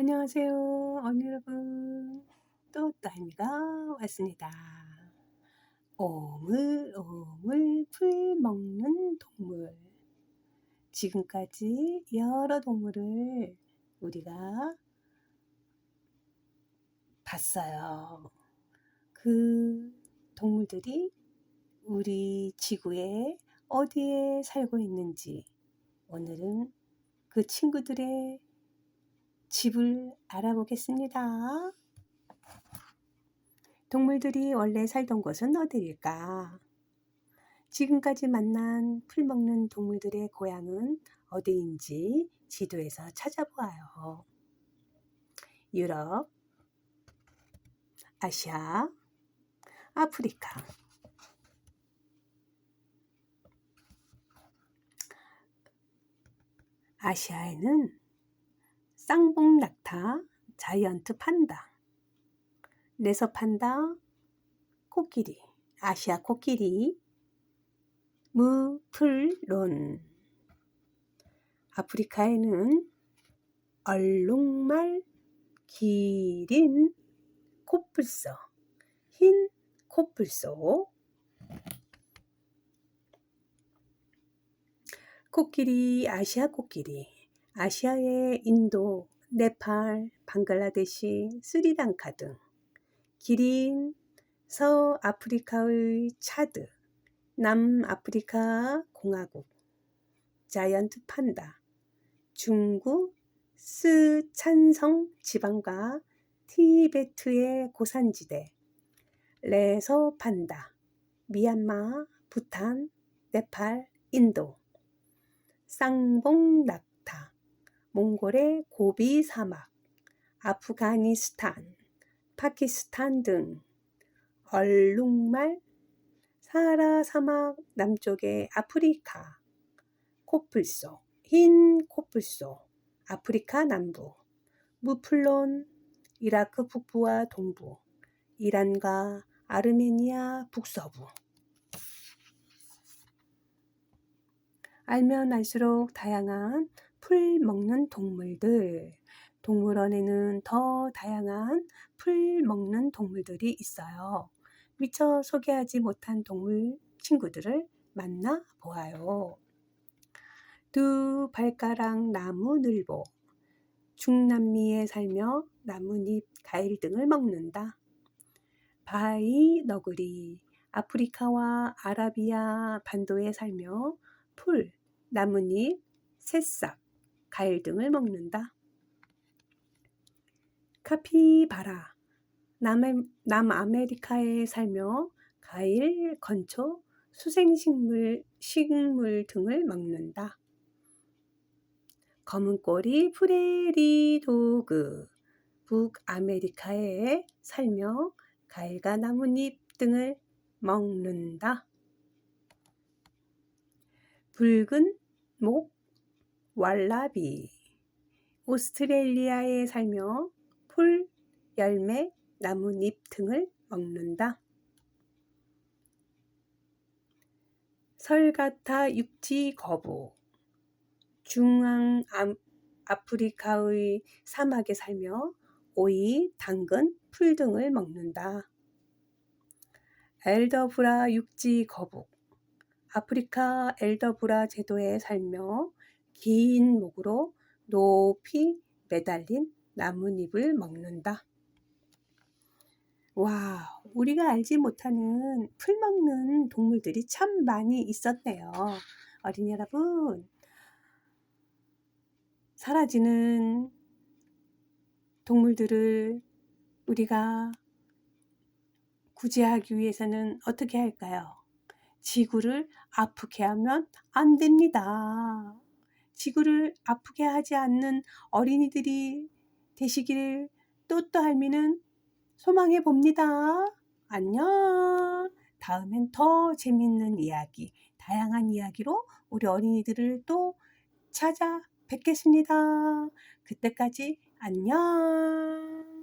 안녕하세요. 언니 여러분. 또 딸미가 왔습니다. 오물 오물 풀 먹는 동물. 지금까지 여러 동물을 우리가 봤어요. 그 동물들이 우리 지구에 어디에 살고 있는지 오늘은 그 친구들의 집을 알아보겠습니다. 동물들이 원래 살던 곳은 어디일까? 지금까지 만난 풀 먹는 동물들의 고향은 어디인지 지도에서 찾아보아요. 유럽, 아시아, 아프리카. 아시아에는 쌍봉 낙타, 자이언트 판다, 레서 판다, 코끼리, 아시아 코끼리, 무풀론. 아프리카에는 얼룩말, 기린, 코뿔소, 흰 코뿔소, 코끼리, 아시아 코끼리, 아시아의 인도, 네팔, 방글라데시, 스리랑카 등, 기린, 서아프리카의 차드, 남아프리카 공화국, 자이언트 판다, 중국 스촨성 지방과 티베트의 고산지대, 레서 판다, 미얀마, 부탄, 네팔, 인도, 쌍봉 낙타, 몽골의 고비 사막, 아프가니스탄, 파키스탄 등 얼룩말, 사하라 사막 남쪽의 아프리카, 코뿔소, 흰 코뿔소, 아프리카 남부, 무플론, 이라크 북부와 동부, 이란과 아르메니아 북서부. 알면 알수록 다양한 풀 먹는 동물들. 동물원에는 더 다양한 풀 먹는 동물들이 있어요. 미처 소개하지 못한 동물 친구들을 만나 보아요. 두 발가락 나무 늘보. 중남미에 살며 나뭇잎, 과일 등을 먹는다. 바이 너구리. 아프리카와 아라비아 반도에 살며 풀, 나뭇잎, 새싹, 과일 등을 먹는다. 카피바라 남, 남아메리카에 살며 과일, 건초, 수생식물 식물 등을 먹는다. 검은꼬리 프레리 도그 북아메리카에 살며 과일과 나뭇잎 등을 먹는다. 붉은 목 왈라비 오스트레일리아에 살며 풀, 열매, 나뭇잎 등을 먹는다. 설가타 육지 거부 중앙 아프리카의 사막에 살며 오이, 당근, 풀 등을 먹는다. 엘더브라 육지 거북 아프리카 엘더브라 제도에 살며 긴 목으로 높이 매달린 나뭇잎을 먹는다. 와, 우리가 알지 못하는 풀 먹는 동물들이 참 많이 있었네요. 어린이 여러분, 사라지는 동물들을 우리가 구제하기 위해서는 어떻게 할까요? 지구를 아프게 하면 안 됩니다. 지구를 아프게 하지 않는 어린이들이 되시기를 또또 할미는 소망해 봅니다. 안녕. 다음엔 더 재밌는 이야기, 다양한 이야기로 우리 어린이들을 또 찾아 뵙겠습니다. 그때까지 안녕.